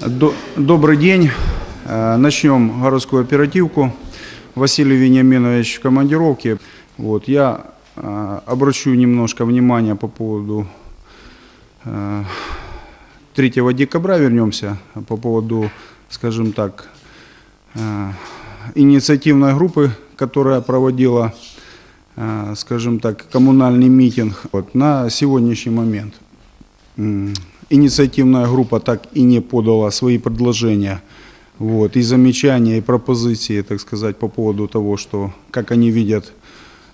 До- Добрый день. Э, Начнем городскую оперативку. Василий Вениаминович в командировке. Вот, я э, обращу немножко внимания по поводу э, 3 декабря вернемся, по поводу, скажем так, э, инициативной группы, которая проводила, э, скажем так, коммунальный митинг. Вот, на сегодняшний момент инициативная группа так и не подала свои предложения вот, и замечания, и пропозиции, так сказать, по поводу того, что, как они видят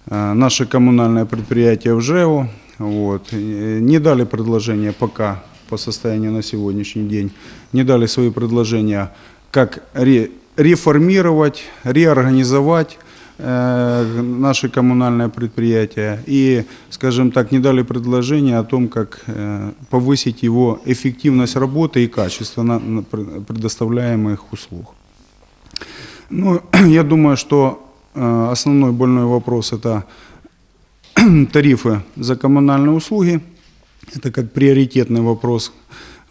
э, наше коммунальное предприятие в ЖЭО. Вот. Не дали предложения пока по состоянию на сегодняшний день, не дали свои предложения, как ре- реформировать, реорганизовать наши коммунальные предприятия и, скажем так, не дали предложения о том, как э, повысить его эффективность работы и качество предоставляемых услуг. Ну, я думаю, что э, основной больной вопрос это тарифы за коммунальные услуги. Это как приоритетный вопрос.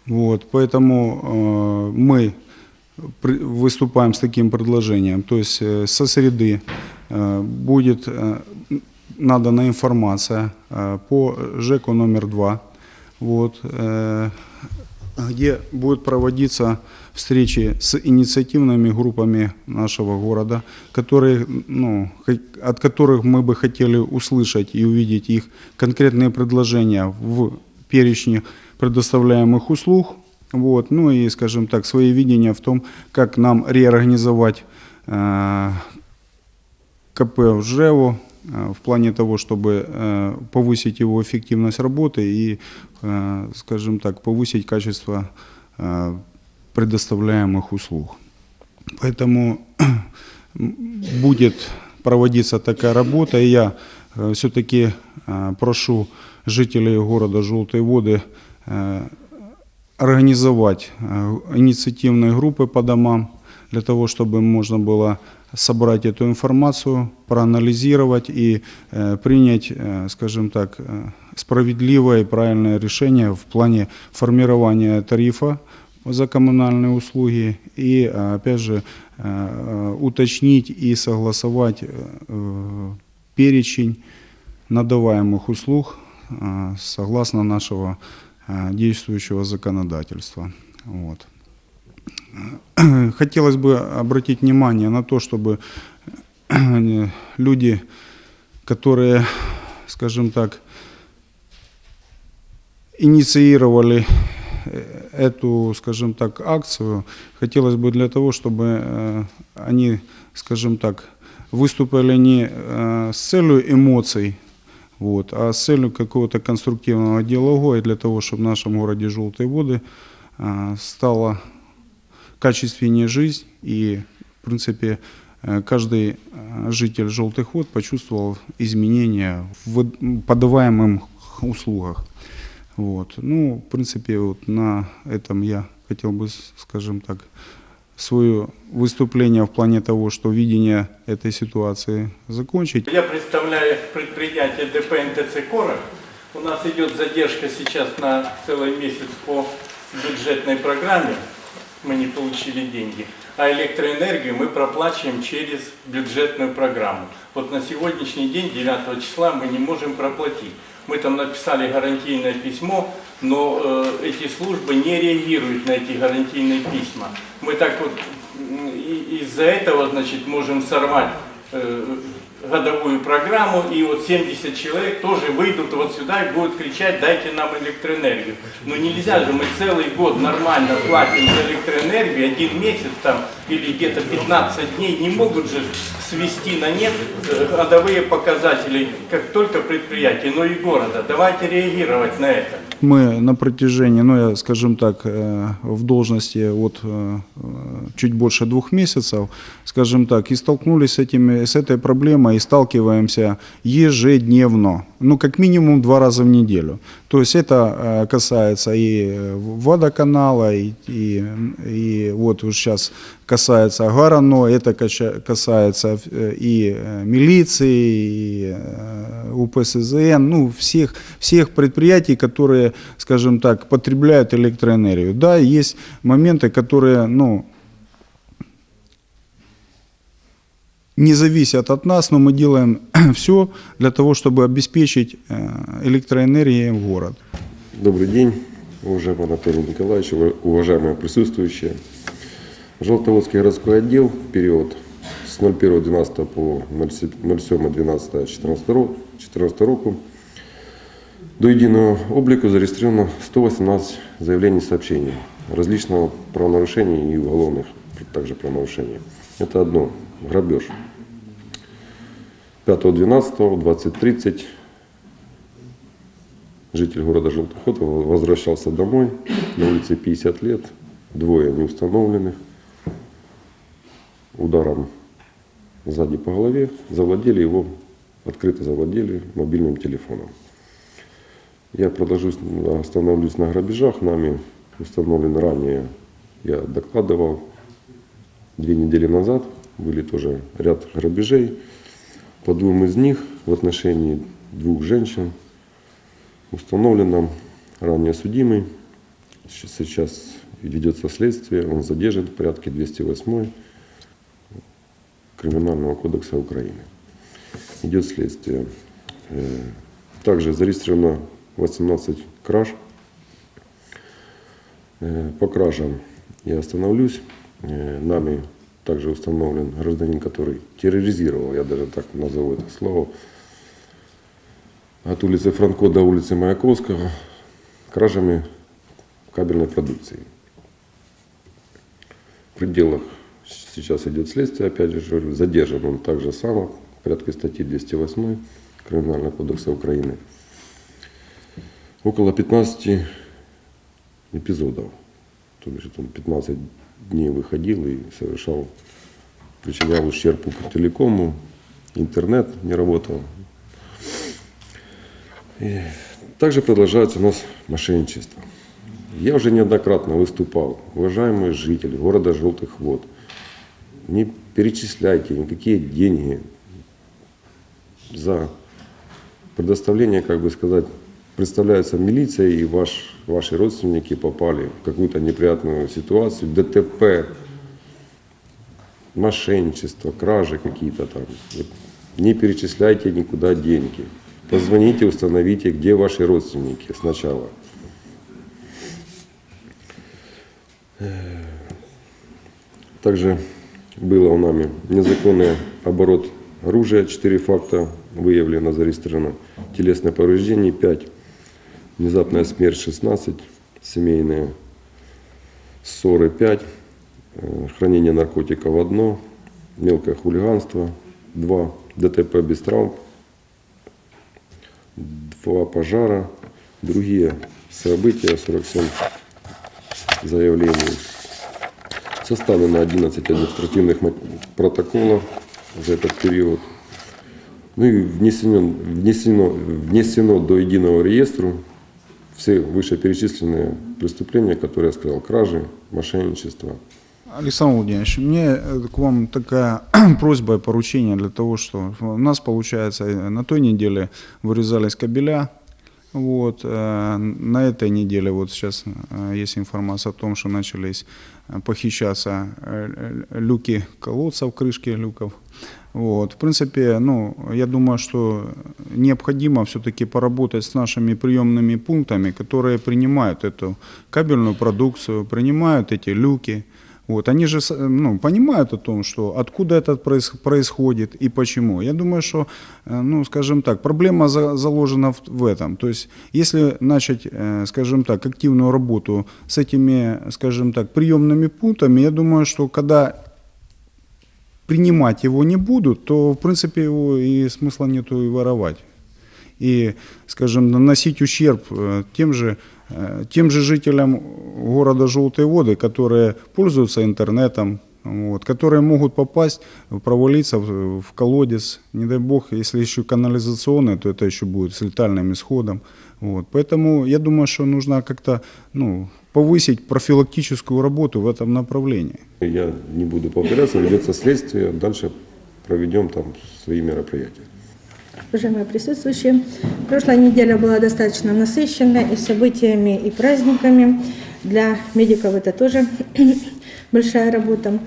Вот, поэтому э, мы выступаем с таким предложением. То есть э, со среды э, будет э, надана информация э, по ЖЭКу номер два, вот, э, где будут проводиться встречи с инициативными группами нашего города, которые, ну, от которых мы бы хотели услышать и увидеть их конкретные предложения в перечне предоставляемых услуг, вот, ну и, скажем так, свои видения в том, как нам реорганизовать э, КП в ЖЭО э, в плане того, чтобы э, повысить его эффективность работы и, э, скажем так, повысить качество предоставляемых услуг. Поэтому будет проводиться такая работа, и я все-таки прошу жителей города Желтые Воды организовать инициативные группы по домам, для того, чтобы можно было собрать эту информацию, проанализировать и э, принять, э, скажем так, э, справедливое и правильное решение в плане формирования тарифа за коммунальные услуги и, э, опять же, э, э, уточнить и согласовать э, перечень надаваемых услуг согласно нашего действующего законодательства. Вот. Хотелось бы обратить внимание на то, чтобы люди, которые, скажем так, инициировали э, эту, скажем так, акцию, хотелось бы для того, чтобы э, они, скажем так, выступили не э, с целью эмоций, вот, а с целью какого-то конструктивного диалога и для того, чтобы в нашем городе Желтые воды стала качественнее жизнь и, в принципе, э, каждый э, житель Желтых вод почувствовал изменения в подаваемых услугах. Вот. Ну, в принципе, вот на этом я хотел бы, скажем так, свое выступление в плане того, что видение этой ситуации закончить. Я представляю предприятие ДП НТЦ «Корок». У нас идет задержка сейчас на целый месяц по бюджетной программе. Мы не получили деньги. А электроэнергию мы проплачиваем через бюджетную программу. Вот на сегодняшний день, 9 числа, мы не можем проплатить. Мы там написали гарантийное письмо, но э, эти службы не реагируют на эти гарантийные письма. Мы так вот из-за этого, значит, можем сорвать э, годовую программу, и вот 70 человек тоже выйдут вот сюда и будут кричать, дайте нам электроэнергию. Но нельзя же, мы целый год нормально платим за электроэнергию, один месяц там или где-то 15 дней не могут же свести на нет э, годовые показатели, как только предприятия, но и города. Давайте реагировать на это. Мы на протяжении, ну я, скажем так, э, в должности вот э, чуть больше двух месяцев, скажем так, и столкнулись с, этими, с этой проблемой и сталкиваемся ежедневно, ну как минимум два раза в неделю. То есть это э, касается и водоканала, и, и, и вот уж сейчас касается Гарано, это кача- касается э, и э, милиции, и э, УПСЗН, ну всех, всех предприятий, которые скажем так, потребляют электроэнергию. Да, есть моменты, которые, ну, не зависят от нас, но мы делаем все для того, чтобы обеспечить электроэнергией город. Добрый день, уважаемый Анатолий Николаевич, ува- уважаемые присутствующие. Желтоводский городской отдел в период с 01.12 по 07.12.14 року до єдиного обліку зареєстровано 118 заявлений и сообщений различного правонарушений и уголовных также правонарушений. Это одно – грабеж. 5.12, 20.30 житель города Желтоход возвращался домой, на улице 50 лет, двое неустановленных, ударом сзади по голове завладели его, открыто завладели мобильным телефоном. Я продолжу, остановлюсь на грабежах, нами установлен ранее, я докладывал две недели назад, были тоже ряд грабежей, по двум из них в отношении двух женщин установлено ранее судимый. Сейчас ведется следствие, он задержан в порядке 208 Криминального кодекса Украины. Идет следствие. Э, Также зарегистрировано 18 краж. Э, По кражам я остановлюсь. Э, Нами также установлен гражданин, который терроризировал, я даже так назову это слово, от улицы Франко до улицы Маяковского кражами кабельной продукции. В пределах сейчас идет следствие, опять же задержан он так же само, в порядке статьи 208 Криминального кодекса Украины. Около 15 эпизодов. То бишь он 15 дней выходил и совершал, причинял ущерб телекому, интернет не работал, также продолжается у нас мошенничество. Я уже неоднократно выступал, уважаемые жители города Желтых Вод, не перечисляйте никакие деньги за предоставление, как бы сказать, представляется милиция и ваш, ваши родственники попали в какую-то неприятную ситуацию, ДТП, мошенничество, кражи какие-то там. Не перечисляйте никуда деньги. Позвоните, установите, где ваши родственники сначала. Также было у нами незаконный оборот оружия, 4 факта выявлено, зарегистрировано. Телесное повреждение 5, внезапная смерть 16, семейные ссоры 5, э, хранение наркотиков 1, мелкое хулиганство 2, ДТП без травм два пожара, другие события, 47 заявлений. Составлено 11 административных протоколов за этот период. Ну и внесено, внесено, внесено до единого реестра все вышеперечисленные преступления, которые я сказал, кражи, мошенничество. Александр Владимирович, мне э, к вам такая просьба и поручение для того, что у нас, получается, на той неделе вырезались кабеля, вот, э, на этой неделе вот сейчас э, есть информация о том, что начались э, похищаться люки колодцев, крышки люков. Вот. В принципе, ну, я думаю, что необходимо все-таки поработать с нашими приемными пунктами, которые принимают эту кабельную продукцию, принимают эти люки. Вот, они же с- ну, понимают о том, что откуда это проис- происходит и почему. Я думаю, что, э, ну, скажем так, проблема за- заложена в, в этом. То есть, если начать, э, скажем так, активную работу с этими, скажем так, приемными пунктами, я думаю, что когда принимать его не будут, то, в принципе, его и смысла нету и воровать. И, скажем, наносить ущерб э, тем же, э, тем же жителям города Желтые Воды, которые пользуются интернетом, вот, которые могут попасть, провалиться в, в колодец, не дай бог, если еще канализационный, то это еще будет с летальным исходом. Вот. Поэтому я думаю, что нужно как-то ну, повысить профилактическую работу в этом направлении. Я не буду повторяться, ведется следствие, дальше проведем там свои мероприятия. Уважаемые присутствующие. Прошлая неделя была достаточно насыщенной и событиями, и праздниками. Для медиков это тоже большая работа.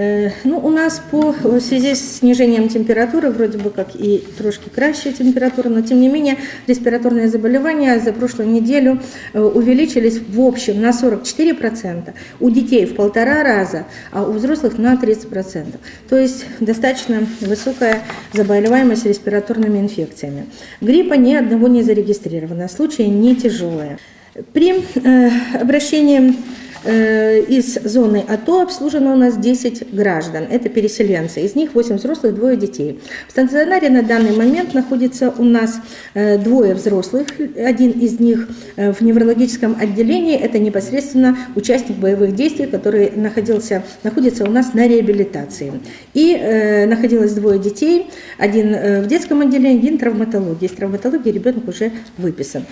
Э, Ну, у нас по, в связи с снижением температуры, вроде бы как и трошки кращая температура, но тем не менее респираторные заболевания за прошлую неделю э, увеличились в общем на 44%, у детей в полтора раза, а у взрослых на 30%. То есть достаточно высокая заболеваемость респираторными инфекциями. Гриппа ни одного не зарегистрировано, случаи не тяжелые. При э, обращении из зоны АТО обслужено у нас 10 граждан, это переселенцы, из них 8 взрослых, двое детей. В стационаре на данный момент находится у нас э, двое взрослых, один из них э, в неврологическом отделении, это непосредственно участник боевых действий, который находился, находится у нас на реабилитации. И э, находилось двое детей, один э, в детском отделении, один в травматологии. Из травматологии ребенок уже выписан.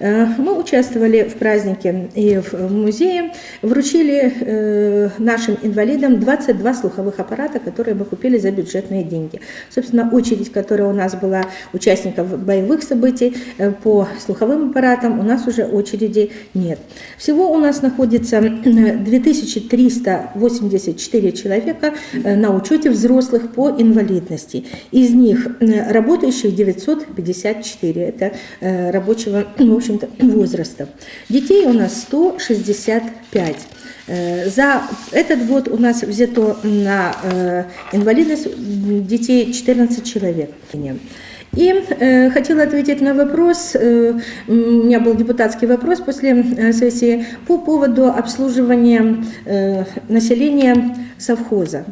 Э, Мы участвовали в празднике и в музее, вручили э, нашим инвалидам 22 слуховых аппарата, которые мы купили за бюджетные деньги. Собственно, очередь, которая у нас была участников боевых событий э, по слуховым аппаратам, у нас уже очереди нет. Всего у нас находится э, 2384 человека э, на учете взрослых по инвалидности. Из них э, работающих 954, это э, рабочего, в общем-то, возраста. Детей у нас 165. Э, За этот год у нас взято на э, инвалидность детей 14 человек. И э, хотела ответить на вопрос, э, у меня был депутатский вопрос после э, сессии по поводу обслуживания э, населения совхоза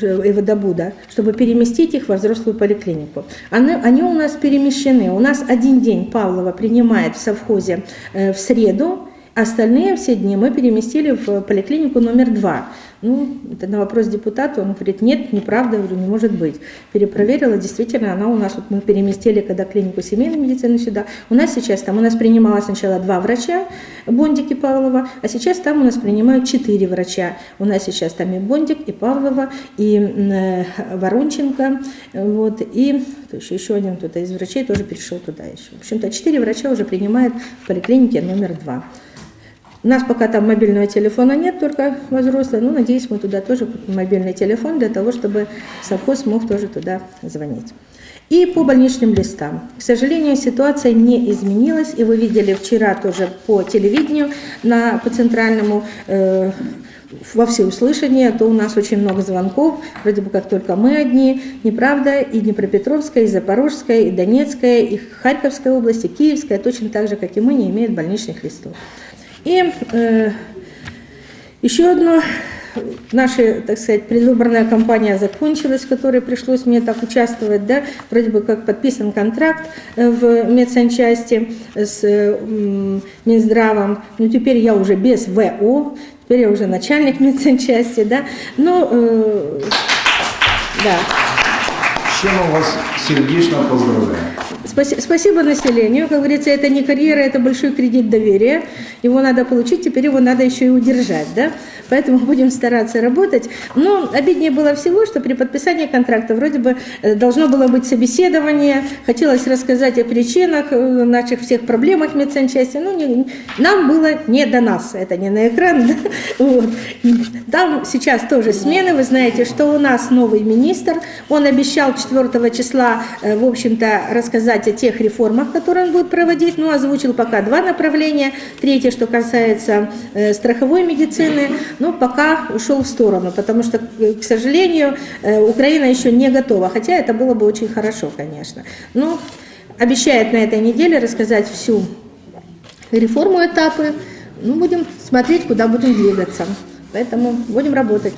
э, и водобуда, чтобы переместить их во взрослую поликлинику. Они, они у нас перемещены. У нас один день Павлова принимает в совхозе э, в среду, Остальные все дни мы переместили в поликлинику номер два. Ну, это на вопрос депутата, он говорит, нет, неправда, я говорю, не может быть. Перепроверила, действительно, она у нас, вот мы переместили, когда клинику семейной медицины сюда, у нас сейчас там, у нас принимало сначала два врача, Бондик и Павлова, а сейчас там у нас принимают четыре врача. У нас сейчас там и Бондик, и Павлова, и э, Воронченко, вот, и то есть еще один кто-то из врачей тоже перешел туда еще. В общем-то, четыре врача уже принимают в поликлинике номер два. У нас пока там мобильного телефона нет, только взрослые. Ну, надеюсь, мы туда тоже мобильный телефон для того, чтобы совхоз мог тоже туда звонить. И по больничным листам. К сожалению, ситуация не изменилась. И вы видели вчера тоже по телевидению, на, по центральному, э, во всеуслышание, то у нас очень много звонков, вроде бы как только мы одни, неправда, и Днепропетровская, и Запорожская, и Донецкая, и Харьковская область, и Киевская, точно так же, как и мы, не имеют больничных листов. И э, еще одно, наша, так сказать, предвыборная кампания закончилась, в которой пришлось мне так участвовать, да, вроде бы как подписан контракт э, в медсанчасти с э, Минздравом, но теперь я уже без ВО, теперь я уже начальник медсанчасти, да, но, э, да. С чем мы вас сердечно поздравляем. Спаси- Спасибо населению. Как говорится, это не карьера, это большой кредит доверия. Его надо получить, теперь его надо еще и удержать. Да? Поэтому будем стараться работать. Но обиднее было всего, что при подписании контракта вроде бы э, должно было быть собеседование, хотелось рассказать о причинах э, наших всех проблемах медсанчасти. Ну, не- нам было не до нас, это не на экран. да. Вот. Там сейчас тоже смены. Вы знаете, что у нас новый министр. Он обещал 4 числа, э, в общем-то, рассказать о тех реформах, которые он будет проводить. Ну, озвучил пока два направления. Третье, что касается э, страховой медицины, но пока ушел в сторону, потому что, э, к сожалению, э, Украина еще не готова. Хотя это было бы очень хорошо, конечно. Но обещает на этой неделе рассказать всю реформу этапы. Ну, будем смотреть, куда будем двигаться. Поэтому будем работать.